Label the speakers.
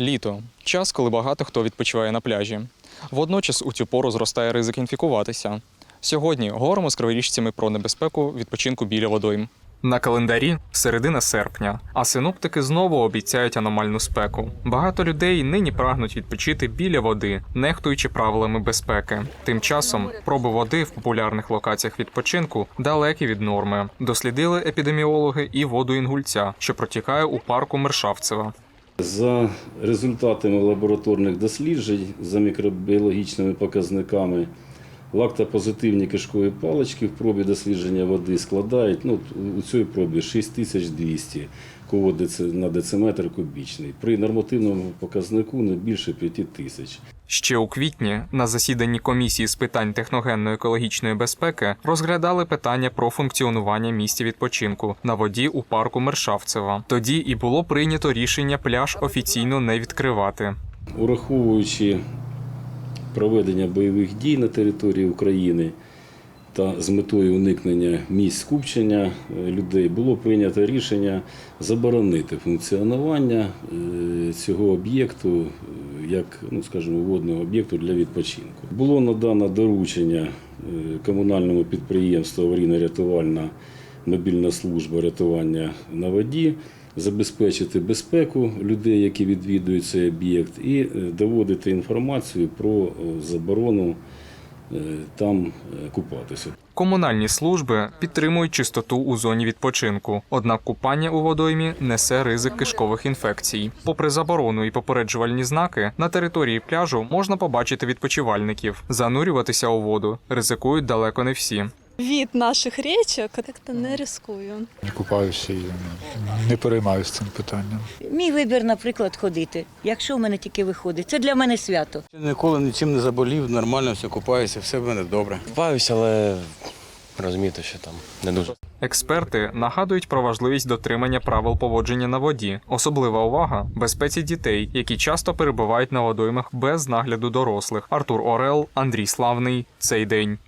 Speaker 1: Літо час, коли багато хто відпочиває на пляжі. Водночас у цю пору зростає ризик інфікуватися. Сьогодні говоримо з криворіжцями про небезпеку відпочинку біля водойм. На календарі середина серпня, а синоптики знову обіцяють аномальну спеку. Багато людей нині прагнуть відпочити біля води, нехтуючи правилами безпеки. Тим часом проби води в популярних локаціях відпочинку далекі від норми. Дослідили епідеміологи і воду інгульця, що протікає у парку Мершавцева.
Speaker 2: За результатами лабораторних досліджень, за мікробіологічними показниками, лактопозитивні кишкові палички в пробі дослідження води складають ну, у цій пробі 6200 кого на дециметр кубічний. При нормативному показнику не більше 5000.
Speaker 1: Ще у квітні на засіданні комісії з питань техногенно-екологічної безпеки розглядали питання про функціонування місця відпочинку на воді у парку Мершавцева. Тоді і було прийнято рішення пляж офіційно не відкривати.
Speaker 2: Ураховуючи проведення бойових дій на території України та з метою уникнення місць скупчення е, людей, було прийнято рішення заборонити функціонування е, цього об'єкту е, як, ну скажімо, водного об'єкту для відпочинку. Було надано доручення комунальному підприємству аварійно-рятувальна мобільна служба рятування на воді забезпечити безпеку людей, які відвідують цей об'єкт, і е, доводити інформацію про е, заборону е, там купатися.
Speaker 1: Комунальні служби підтримують чистоту у зоні відпочинку, однак купання у водоймі несе ризик кишкових інфекцій. Попри заборону і попереджувальні знаки, на території пляжу можна побачити відпочивальників. Занурюватися у воду ризикують далеко не всі.
Speaker 3: Від наших річок як-то не рискую.
Speaker 4: Не купаюся і не переймаюся цим питанням.
Speaker 5: Мій вибір, наприклад, ходити. Якщо в мене тільки виходить, це для мене свято.
Speaker 6: Ніколи нічим не заболів, нормально все купаюся, все в мене добре.
Speaker 7: Купаюся, але розумієте, що там не дуже.
Speaker 1: Експерти нагадують про важливість дотримання правил поводження на воді, особлива увага безпеці дітей, які часто перебувають на водоймах без нагляду дорослих. Артур Орел, Андрій Славний. Цей день.